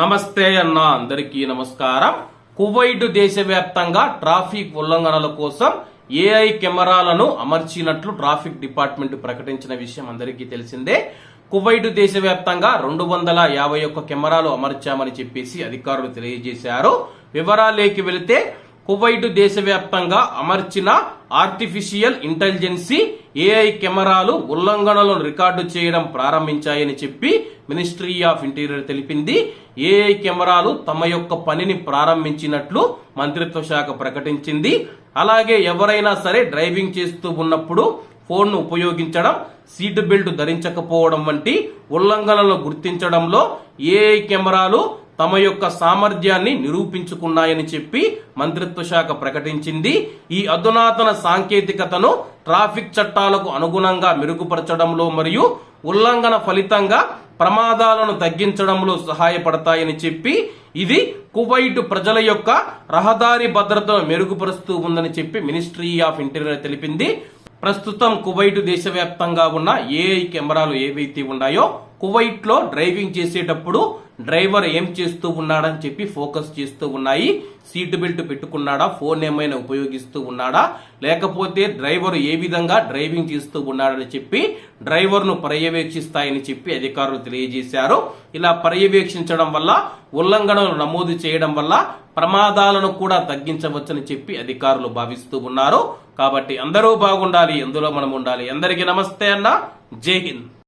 నమస్తే అన్న అందరికీ నమస్కారం. కువైట్ దేశవ్యాప్తంగా ట్రాఫిక్ ఉల్లంఘనల కోసం ఏఐ కెమెరాలను అమర్చినట్లు ట్రాఫిక్ డిపార్ట్మెంట్ ప్రకటించిన విషయం అందరికీ తెలిసిందే. కువైట్ దేశవ్యాప్తంగా రెండు వందల యాభై ఒక్క కెమెరాలు అమర్చామని చెప్పేసి అధికారులు తెలియజేశారు. వివరాలేకి వెళితే కువైట్ దేశవ్యాప్తంగా అమర్చిన ఆర్టిఫిషియల్ ఇంటెలిజెన్సీ ఏఐ కెమెరాలు ఉల్లంఘనలను రికార్డు చేయడం ప్రారంభించాయని చెప్పి మినిస్ట్రీ ఆఫ్ ఇంటీరియర్ తెలిపింది. ఏఐ కెమెరాలు తమ యొక్క పనిని ప్రారంభించినట్లు మంత్రిత్వ శాఖ ప్రకటించింది. అలాగే ఎవరైనా సరే డ్రైవింగ్ చేస్తూ ఉన్నప్పుడు ఫోన్ను ఉపయోగించడం సీట్ బెల్ట్ ధరించకపోవడం వంటి ఉల్లంఘనలను గుర్తించడంలో ఏఐ కెమెరాలు తమ యొక్క సామర్థ్యాన్ని నిరూపించుకున్నాయని చెప్పి మంత్రిత్వ శాఖ ప్రకటించింది. ఈ అధునాతన సాంకేతికతను ట్రాఫిక్ చట్టాలకు అనుగుణంగా మెరుగుపరచడంలో మరియు ఉల్లంఘన ఫలితంగా ప్రమాదాలను తగ్గించడంలో సహాయపడతాయని చెప్పి ఇది కువైట్ ప్రజల యొక్క రహదారి భద్రతను మెరుగుపరుస్తూ ఉందని చెప్పి మినిస్ట్రీ ఆఫ్ ఇంటీరియర్ తెలిపింది. ప్రస్తుతం కువైట్ దేశవ్యాప్తంగా ఉన్న ఏఐ కెమెరాలు ఏవైతే ఉన్నాయో కువైట్లో డ్రైవింగ్ చేసేటప్పుడు డ్రైవర్ ఏం చేస్తూ ఉన్నాడని చెప్పి ఫోకస్ చేస్తూ ఉన్నాయి. Seat belt పెట్టుకున్నాడా? ఫోన్ ఏమైనా ఉపయోగిస్తూ ఉన్నాడా? లేకపోతే డ్రైవర్ ఏ విధంగా డ్రైవింగ్ చేస్తూ ఉన్నాడని చెప్పి డ్రైవర్ను పర్యవేక్షిస్తాయని చెప్పి అధికారులు తెలియజేశారు. ఇలా పర్యవేక్షించడం వల్ల ఉల్లంఘనలు నమోదు చేయడం వల్ల ప్రమాదాలను కూడా తగ్గించవచ్చని చెప్పి అధికారులు భావిస్తూ ఉన్నారు. కాబట్టి అందరూ బాగుండాలి ఎందులో మనం ఉండాలి. అందరికీ నమస్తే అన్న. జై హింద్.